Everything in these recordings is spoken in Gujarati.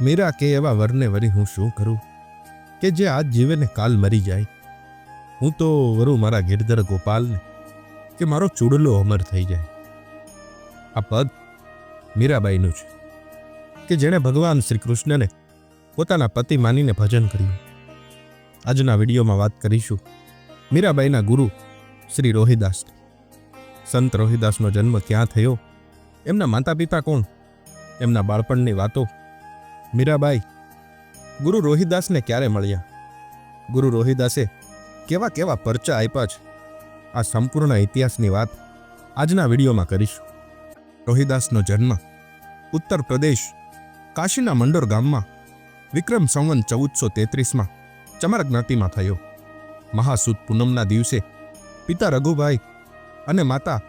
મીરા કે એવા વરને વરી હું શું કરું? કે જે આજ જીવે ને કાલ મરી જાય? હું તો વરું મારા ગિરધર ગોપાલને કે મારો ચૂડલો અમર થઈ જાય. આ પદ મીરાબાઈનું છે, કે જેણે ભગવાન શ્રી કૃષ્ણને પોતાના પતિ માનીને ભજન કર્યું. આજના વિડીયોમાં વાત કરીશું મીરાબાઈના ગુરુ શ્રી રોહિદાસ. સંત રોહિદાસનો જન્મ ક્યાં થયો? એમના માતા પિતા કોણ? એમના બાળપણની વાતો મીરાબાઈ, ગુરુ રોહિદાસને ક્યારે મળ્યા? ગુરુ રોહિદાસે કેવા કેવા પરચા આપ્યા છે? આ સંપૂર્ણ ઇતિહાસની વાત આજના વિડીયોમાં કરીશું. રોહિદાસનો જન્મ ઉત્તર પ્રદેશ, કાશીના મંડોર ગામમાં વિક્રમ સંવંત ચૌદસો તેત્રીસમાં ચમર જ્ઞાતિમાં થયો. મહાસુદ પૂનમના દિવસે પિતા રઘુભાઈ અને માતા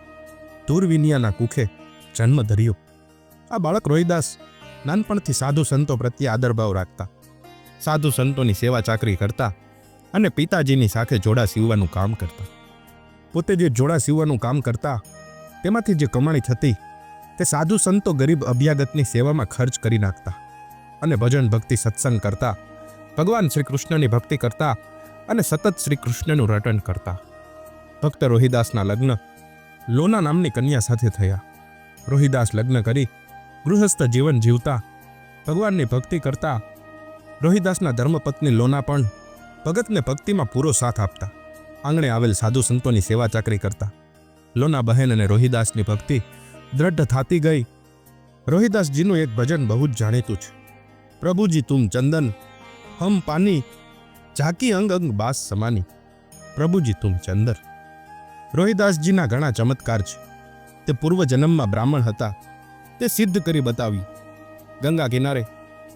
ધૂરવિનિયાના કુખે જન્મ ધર્યો. આ બાળક રોહિદાસ નાનપણથી સાધુ સંતો પ્રત્યે આદરભાવ રાખતા. સાધુ સંતોની સેવા ચાકરી કરતા અને પિતાજીની સાથે જોડા સીવવાનું કામ કરતા. પોતે જે જોડા સીવવાનું કામ કરતા, તેમાંથી જે કમાણી થતી, તે સાધુ સંતો ગરીબ અભ્યાગતની સેવામાં ખર્ચ કરી નાખતા અને ભજન ભક્તિ સત્સંગ કરતા, ભગવાન શ્રી કૃષ્ણની ભક્તિ કરતા અને સતત શ્રી કૃષ્ણનું રટન કરતા. ભક્ત રોહિદાસના લગ્ન લોના નામની કન્યા સાથે થયા. રોહિદાસ લગ્ન કરી ગૃહસ્થ જીવન જીવતા, ભગવાનની ભક્તિ કરતા, રોહિદાસના ધર્મપત્ની લોના પણ ભગતને ભક્તિમાં પૂરો સાથ આપતા, આંગણે આવેલ સાધુ સંતોની સેવા ચાકરી કરતા. લોના બહેન અને રોહિદાસની ભક્તિ દ્રઢ થાતી ગઈ. રોહિદાસજીનું એક ભજન બહુ જ જાણીતું છે. પ્રભુજી તુમ ચંદન, હમ પાની, ઝાકી અંગ અંગ બાસ સમાની. પ્રભુજી તુમ ચંદર. રોહિદાસજીના ઘણા ચમત્કાર છે. તે પૂર્વ જન્મમાં બ્રાહ્મણ હતા. તે સિદ્ધ કરી બતાવી. ગંગા કિનારે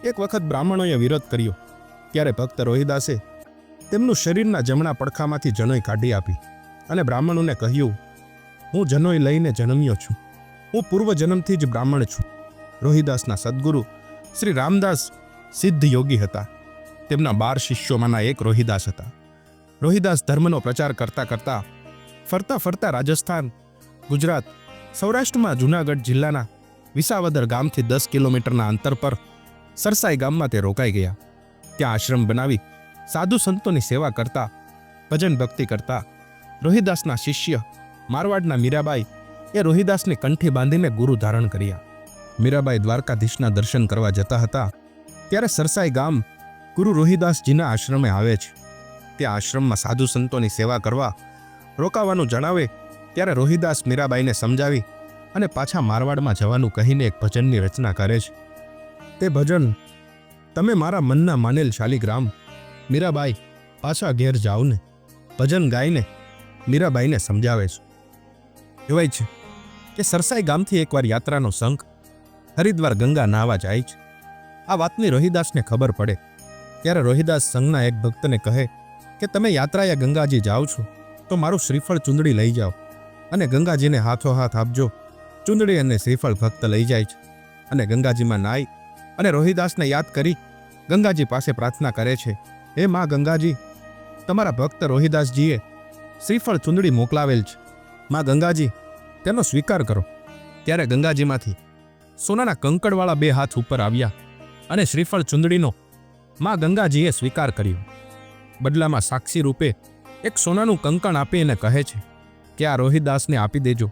એક વખત બ્રાહ્મણોએ વિરોધ કર્યો. ત્યારે ભક્ત રોહિદાસે તેમનું શરીરના જમણા પડખામાંથી જનોઈ કાઢી આપી અને બ્રાહ્મણોને કહ્યું, હું જનોઈ લઈને જન્મ્યો છું. હું પૂર્વજન્મથી જ બ્રાહ્મણ છું. રોહિદાસના સદગુરુ શ્રી રામદાસ સિદ્ધ યોગી હતા. તેમના બાર શિષ્યોમાંના એક રોહિદાસ હતા. રોહિદાસ ધર્મનો પ્રચાર કરતા કરતા ફરતા ફરતા રાજસ્થાન, ગુજરાત, સૌરાષ્ટ્રમાં જૂનાગઢ જિલ્લાના વિસાવદર ગામથી દસ કિલોમીટરના અંતર પર સરસાઈ ગામમાં તે રોકાઈ ગયા. ત્યાં આશ્રમ બનાવી સાધુ સંતોની સેવા કરતા, ભજન ભક્તિ કરતા રોહિદાસના શિષ્ય મારવાડના મીરાબાઈ એ રોહિદાસને કંઠી બાંધીને ગુરુ ધારણ કર્યા. મીરાબાઈ દ્વારકાધીશના દર્શન કરવા જતા હતા. ત્યારે સરસાઈ ગામ ગુરુ રોહિદાસજીના આશ્રમે આવે છે. તે આશ્રમમાં સાધુ સંતોની સેવા કરવા રોકાવાનું જણાવે ત્યારે રોહિદાસ મીરાબાઈને સમજાવી અને પાછા મારવાડમાં જવાનું કહીને એક ભજનની રચના કરે છે. તે ભજન, તમે મારા મનના માનેલ શાલિગ્રામ, મીરાબાઈ, પાછા ઘેર જાઓ ને. ભજન ગાઈને મીરાબાઈને સમજાવે છે. કહેવાય છે કે સરસાઈ ગામથી એકવાર યાત્રાનો સંઘ હરિદ્વાર ગંગા નાહવા જાય છે. આ વાતની રોહિદાસને ખબર પડે. ત્યારે રોહિદાસ સંઘના એક ભક્તને કહે કે, તમે યાત્રાએ ગંગાજી જાઓ છો, તો મારું શ્રીફળ ચુંદડી લઈ જાઓ અને ગંગાજીને હાથો હાથ આપજો. ચુંદડી અને શ્રીફળ ભક્ત લઈ જાય છે અને ગંગાજીમાં નાઈ અને રોહિદાસને યાદ કરી ગંગાજી પાસે પ્રાર્થના કરે છે, હે માં ગંગાજી, તમારા ભક્ત રોહિદાસજીએ શ્રીફળ ચુંદડી મોકલાવેલ છે. માં ગંગાજી, તેનો સ્વીકાર કરો. ત્યારે ગંગાજીમાંથી સોનાના કંકડવાળા બે હાથ ઉપર આવ્યા અને શ્રીફળ ચુંદડીનો માં ગંગાજીએ સ્વીકાર કર્યો. બદલામાં સાક્ષી રૂપે એક સોનાનું કંકણ આપી એને કહે છે કે, આ રોહિદાસને આપી દેજો.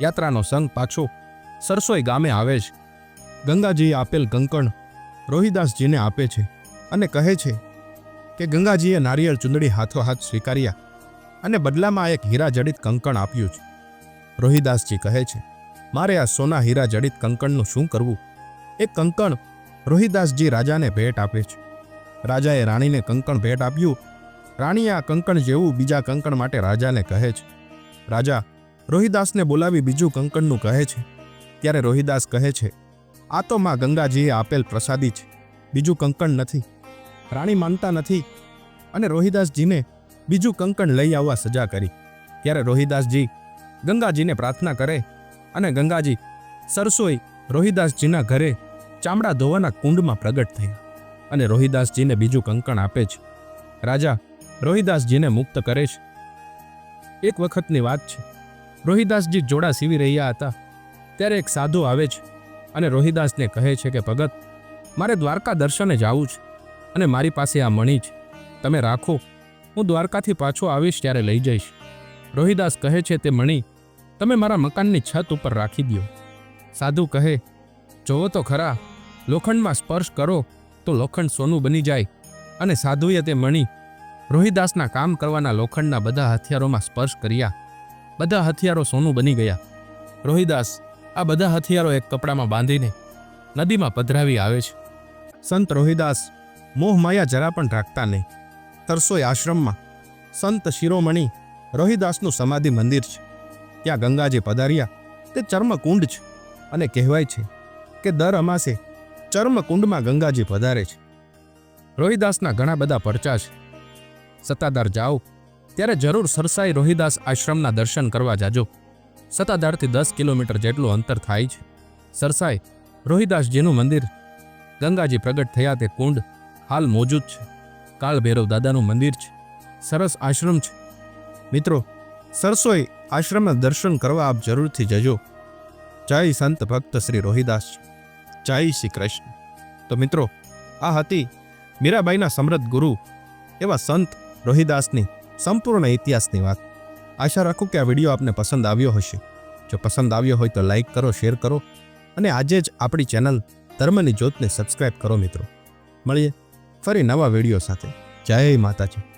યાત્રાનો સંઘ પાછો સરસોઈ ગામે આવે છે ગંગાજીએ આપેલ કંકણ રોહિદાસજીને આપે છે અને કહે છે કે ગંગાજીએ નારિયેળ ચૂંદડી હાથોહાથ સ્વીકાર્યા અને બદલામાં એક હીરા જડિત કંકણ આપ્યું છે. રોહિદાસજી કહે છે, મારે આ સોના હીરા જડિત કંકણનું શું કરવું? એ કંકણ રોહિદાસજી રાજાને ભેટ આપે છે. રાજાએ રાણીને કંકણ ભેટ આપ્યું. રાણીએ આ કંકણ જેવું બીજા કંકણ માટે રાજાને કહે છે. રાજા રોહિદાસને બોલાવી બીજું કંકણનું કહે છે. ત્યારે રોહિદાસ કહે છે, આ તો માં ગંગાજીએ આપેલ પ્રસાદી છે. બીજું કંકણ નથી. રાણી માનતા નથી. અને રોહિદાસજીને બીજું કંકણ લઈ આવવા સજા કરી. ત્યારે રોહિદાસજી ગંગાજીને પ્રાર્થના કરે અને ગંગાજી સરસોઈ રોહિદાસજીના ઘરે ચામડા ધોવાના કુંડમાં પ્રગટ થયા અને રોહિદાસજીને બીજું કંકણ આપે છે. રાજા રોહિદાસજીને મુક્ત કરે છે. એક વખતની વાત છે. રોહિદાસજી જોડા સીવી રહ્યા હતા. ત્યારે એક સાધુ આવે છે અને રોહિદાસને કહે છે કે, ભગત, મારે દ્વારકા દર્શને જવું છે અને મારી પાસે આ મણી છે. તમે રાખો. હું દ્વારકાથી પાછો આવીશ ત્યારે લઈ જઈશ. રોહિદાસ કહે છે, તે મણી, તમે મારા મકાનની છત ઉપર રાખી દો સાધુ કહે, જોવો તો ખરા, લોખંડમાં સ્પર્શ કરો તો લોખંડ સોનું બની જાય અને સાધુએ તે મણી રોહિદાસના કામ કરવાના લોખંડના બધા હથિયારોમાં સ્પર્શ કર્યા. બધા હથિયારો સોનું બની ગયા. રોહિદાસ આ બધા હથિયારો એક કપડામાં બાંધીને નદીમાં પધરાવી આવે છે. સંત રોહિદાસ મોહમાયા જરા પણ રાખતા નહીં. તરસોઈ આશ્રમમાં સંત શિરોમણી રોહિદાસનું સમાધિ મંદિર છે. ત્યાં ગંગાજી પધાર્યા તે ચર્મકુંડ છે અને કહેવાય છે કે દર અમાસે ચર્મકુંડમાં ગંગાજી પધારે છે. રોહિદાસના ઘણા બધા પરચા છે. સત્તાધાર જાઓ ત્યારે જરૂર સરસાઈ રોહિદાસ આશ્રમના દર્શન કરવા જાજો. સતાધારથી દસ કિલોમીટર જેટલું અંતર થાય છે. સરસાઈ, રોહિદાસજીનું મંદિર. ગંગાજી પ્રગટ થયા તે કુંડ હાલ મોજૂદ છે. કાળભૈરવ દાદાનું મંદિર છે. સરસ આશ્રમ છે. મિત્રો, સરસોઈ આશ્રમના દર્શન કરવા આપ જરૂરથી જજો. જય સંત ભક્ત શ્રી રોહિદાસ. જય શ્રી કૃષ્ણ. તો મિત્રો, આ હતી મીરાબાઈના સમૃદ્ધ ગુરુ એવા સંત રોહિદાસની સંપૂર્ણ ઇતિહાસની વાત. આશા રાખું કે આ વીડિયો આપને પસંદ આવ્યો હશે. જો પસંદ આવ્યો હોય તો લાઈક કરો, શેર કરો અને આજે જ આપણી ચેનલ ધર્મની જ્યોતને સબસ્ક્રાઇબ કરો મિત્રો. મળીએ ફરી નવા વીડિયો સાથે. જય માતાજી.